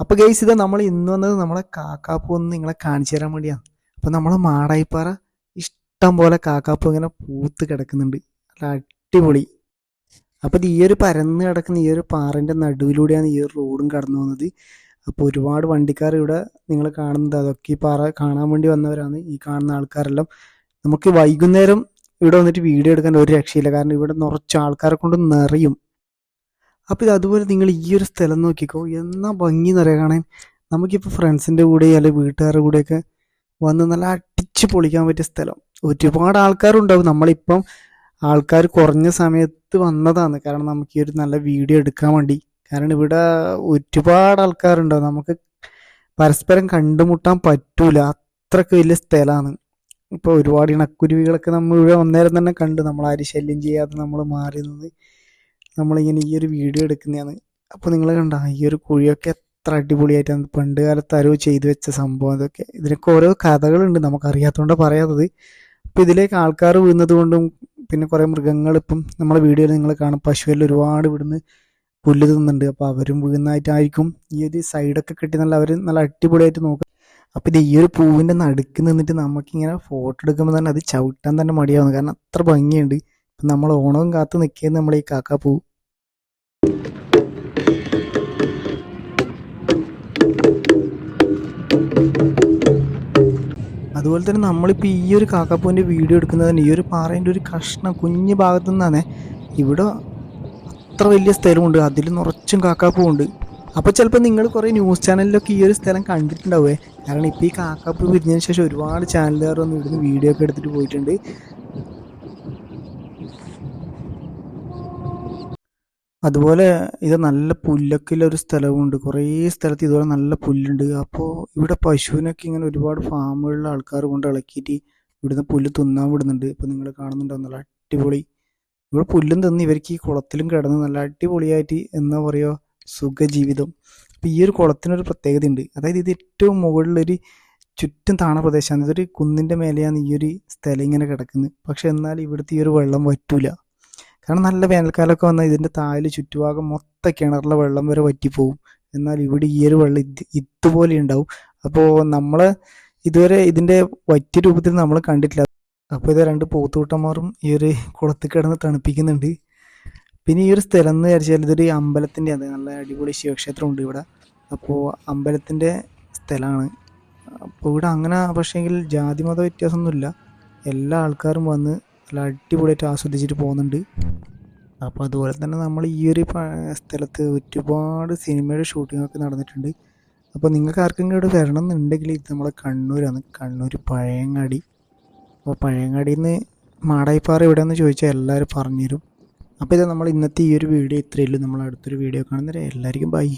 അപ്പോൾ ഗൈസ് ഇത് നമ്മൾ ഇന്ന് വന്നത് നമ്മളെ കാക്കാപ്പൂ ഒന്ന് നിങ്ങളെ കാണിച്ചു തരാൻ വേണ്ടിയാണ് അപ്പോൾ നമ്മളെ മാടായിപ്പാറ ഇഷ്ടം പോലെ കാക്കാപ്പൂ ഇങ്ങനെ പൂത്ത് കിടക്കുന്നുണ്ട്. നല്ല അടിപൊളി. അപ്പോൾ ഈ ഒരു പരന്ന് കിടക്കുന്ന ഈ ഒരു പാറന്റെ നടുവിലൂടെയാണ് ഈ ഒരു റോഡും കടന്നു പോകുന്നത്. അപ്പോൾ ഒരുപാട് വണ്ടിക്കാർ ഇവിടെ നിങ്ങൾ കാണുന്നത് അതൊക്കെ ഈ പാറ കാണാൻ വേണ്ടി വന്നവരാണ്. ഈ കാണുന്ന ആൾക്കാരെല്ലാം. നമുക്ക് വൈകുന്നേരം ഇവിടെ വന്നിട്ട് വീഡിയോ എടുക്കാൻ ഒരു രക്ഷയില്ല. കാരണം ഇവിടെ നിറച്ച് ആൾക്കാരെ കൊണ്ട് നിറയും. അപ്പോൾ ഇത് അതുപോലെ നിങ്ങൾ ഈ ഒരു സ്ഥലം നോക്കിക്കോ. എന്നാ ഭംഗി നിറയെ കാണാൻ നമുക്കിപ്പോൾ ഫ്രണ്ട്സിന്റെ കൂടെ അല്ലെങ്കിൽ വീട്ടുകാരുടെ കൂടെയൊക്കെ വന്ന് നല്ല അടിച്ച് പൊളിക്കാൻ പറ്റിയ സ്ഥലം. ഒരുപാട് ആൾക്കാരുണ്ടാവും. നമ്മളിപ്പം ആൾക്കാർ കുറഞ്ഞ സമയത്ത് വന്നതാണ്. കാരണം നമുക്ക് ഈ ഒരു നല്ല വീഡിയോ എടുക്കാൻ വേണ്ടി. കാരണം ഇവിടെ ഒരുപാട് ആൾക്കാരുണ്ടാവും. നമുക്ക് പരസ്പരം കണ്ടുമുട്ടാൻ പറ്റൂല. അത്രയ്ക്ക് വലിയ സ്ഥലമാണ്. ഇപ്പോൾ ഒരുപാട് ഇണക്കുരുവികളൊക്കെ നമ്മൾ ഇവിടെ ഒന്നേരം തന്നെ കണ്ട് നമ്മൾ ആരും ശല്യം ചെയ്യാതെ നമ്മൾ മാറി നിന്ന് നമ്മളിങ്ങനെ ഈ ഒരു വീഡിയോ എടുക്കുന്നതാണ്. അപ്പോൾ നിങ്ങൾ കണ്ട ഈ ഒരു കുഴിയൊക്കെ എത്ര അടിപൊളിയായിട്ടാണ് പണ്ട് കാലത്ത് ആരോ ചെയ്തു വെച്ച സംഭവം അതൊക്കെ ഇതിനൊക്കെ ഓരോ കഥകളുണ്ട് നമുക്കറിയാത്തതുകൊണ്ട് പറയാത്തത്. അപ്പോൾ ഇതിലേക്ക് ആൾക്കാർ വീഴുന്നത് കൊണ്ടും പിന്നെ കുറേ മൃഗങ്ങൾ ഇപ്പം നമ്മളെ വീഡിയോയിൽ നിങ്ങൾ കാണും. പശുവെല്ലാം ഒരുപാട് ഇവിടുന്ന് പുല്ല് തിന്നുന്നുണ്ട്. അപ്പോൾ അവരും വീഴുന്നതായിട്ടായിരിക്കും ഈ ഒരു സൈഡൊക്കെ കിട്ടി നല്ല അവർ നല്ല അടിപൊളിയായിട്ട് നോക്കുക അപ്പോൾ ഇത് ഈ ഒരു പൂവിന്റെ നടുക്ക് നിന്നിട്ട് നമുക്കിങ്ങനെ ഫോട്ടോ എടുക്കുമ്പോൾ തന്നെ അത് ചവിട്ടാൻ തന്നെ മടിയാവുന്നു. കാരണം അത്ര ഭംഗിയുണ്ട്. നമ്മൾ ഓണവും കാത്ത് നിൽക്കുന്നത് നമ്മൾ ഈ കാക്കാപ്പൂ അതുപോലെ തന്നെ നമ്മളിപ്പോൾ ഈ ഒരു കാക്കാപ്പൂവിന്റെ വീഡിയോ എടുക്കുന്നതിന് ഈ ഒരു പാറേന്റെ ഒരു കഷ്ണം കുഞ്ഞു ഭാഗത്തു നിന്നാണ്. ഇവിടെ അത്ര വലിയ സ്ഥലമുണ്ട്. അതിൽ നിറച്ചും കാക്കാപ്പൂവുണ്ട്. അപ്പോൾ ചിലപ്പോൾ നിങ്ങൾ കുറേ ന്യൂസ് ചാനലിലൊക്കെ ഈ ഒരു സ്ഥലം കണ്ടിട്ടുണ്ടാവുമേ കാരണം ഇപ്പോൾ ഈ കാക്കാപ്പൂ വിരിഞ്ഞതിന് ശേഷം ഒരുപാട് ചാനലുകാർ വന്ന് ഇവിടുന്ന് വീഡിയോ ഒക്കെ എടുത്തിട്ട് പോയിട്ടുണ്ട്. അതുപോലെ ഇത് നല്ല പുല്ലൊക്കെ ഒരു സ്ഥലമുണ്ട് കുറേ സ്ഥലത്ത് ഇതുപോലെ നല്ല പുല്ലുണ്ട്. അപ്പോൾ ഇവിടെ പശുവിനൊക്കെ ഇങ്ങനെ ഒരുപാട് ഫാമുകളിലെ ആൾക്കാർ കൊണ്ട് ഇളക്കിയിട്ട് ഇവിടുന്ന് പുല്ല് തിന്നാൻ വിടുന്നുണ്ട്. ഇപ്പം നിങ്ങൾ കാണുന്നുണ്ടോ? നല്ല അടിപൊളി. ഇവിടെ പുല്ലും തിന്ന് ഇവർക്ക് ഈ കുളത്തിലും കിടന്ന് നല്ല അടിപൊളിയായിട്ട് എന്താ പറയുക സുഖജീവിതം. അപ്പോൾ ഈ ഒരു കുളത്തിനൊരു പ്രത്യേകത ഉണ്ട് അതായത് ഇത് ഏറ്റവും മുകളിലൊരു ചുറ്റും താണ പ്രദേശമാണ്. ഇതൊരു കുന്നിന്റെ മേലെയാണ് ഈ ഒരു സ്ഥലം ഇങ്ങനെ കിടക്കുന്നത്. പക്ഷെ എന്നാൽ ഇവിടുത്തെ ഈ ഒരു വെള്ളം വറ്റൂല. കാരണം നല്ല വേനൽക്കാലമൊക്കെ വന്നാൽ ഇതിന്റെ താഴെ ചുറ്റുഭാഗം മൊത്തം കിണറിലെ വെള്ളം വരെ വറ്റിപ്പോവും. എന്നാൽ ഇവിടെ ഈ ഒരു വെള്ളം ഇത് ഇതുപോലെ ഉണ്ടാവും. അപ്പോൾ നമ്മൾ ഇതുവരെ ഇതിന്റെ വറ്റിയ രൂപത്തിൽ നമ്മൾ കണ്ടിട്ടില്ല. അപ്പോൾ ഇത് രണ്ട് പോത്തുകൂട്ടന്മാരും ഈ ഒരു കുളത്തിൽ കിടന്ന് തണുപ്പിക്കുന്നുണ്ട്. പിന്നെ ഈ ഒരു സ്ഥലം എന്ന് വിചാരിച്ചാൽ ഇതൊരു അമ്പലത്തിന്റെ അത് നല്ല അടിപൊളി ശിവക്ഷേത്രം ഉണ്ട് ഇവിടെ. അപ്പോൾ അമ്പലത്തിന്റെ സ്ഥലമാണ്. അപ്പോൾ ഇവിടെ അങ്ങനെ പക്ഷേങ്കിൽ ജാതി മത വ്യത്യാസമൊന്നുമില്ല. എല്ലാ ആൾക്കാരും വന്ന് നല്ല അടിപൊളിയായിട്ട് ആസ്വദിച്ചിട്ട് പോകുന്നുണ്ട്. അപ്പോൾ അതുപോലെ തന്നെ നമ്മൾ ഈ ഒരു സ്ഥലത്ത് ഒരുപാട് സിനിമയുടെ ഷൂട്ടിങ്ങൊക്കെ നടന്നിട്ടുണ്ട്. അപ്പോൾ നിങ്ങൾക്ക് ആർക്കെങ്കിലും ഇവിടെ വരണം എന്നുണ്ടെങ്കിൽ ഇത് നമ്മളെ കണ്ണൂരാണ്. കണ്ണൂർ പഴയങ്ങാടി. അപ്പോൾ പഴയങ്ങാടിയിൽ നിന്ന് മാടായിപ്പാറ എവിടെയെന്ന് ചോദിച്ചാൽ എല്ലാവരും പറഞ്ഞുതരും. അപ്പോൾ ഇത് നമ്മൾ ഇന്നത്തെ ഈ ഒരു വീഡിയോ ഇത്രയല്ലേ നമ്മൾ അടുത്തൊരു വീഡിയോ കാണുന്നവരെ എല്ലാവർക്കും ബൈ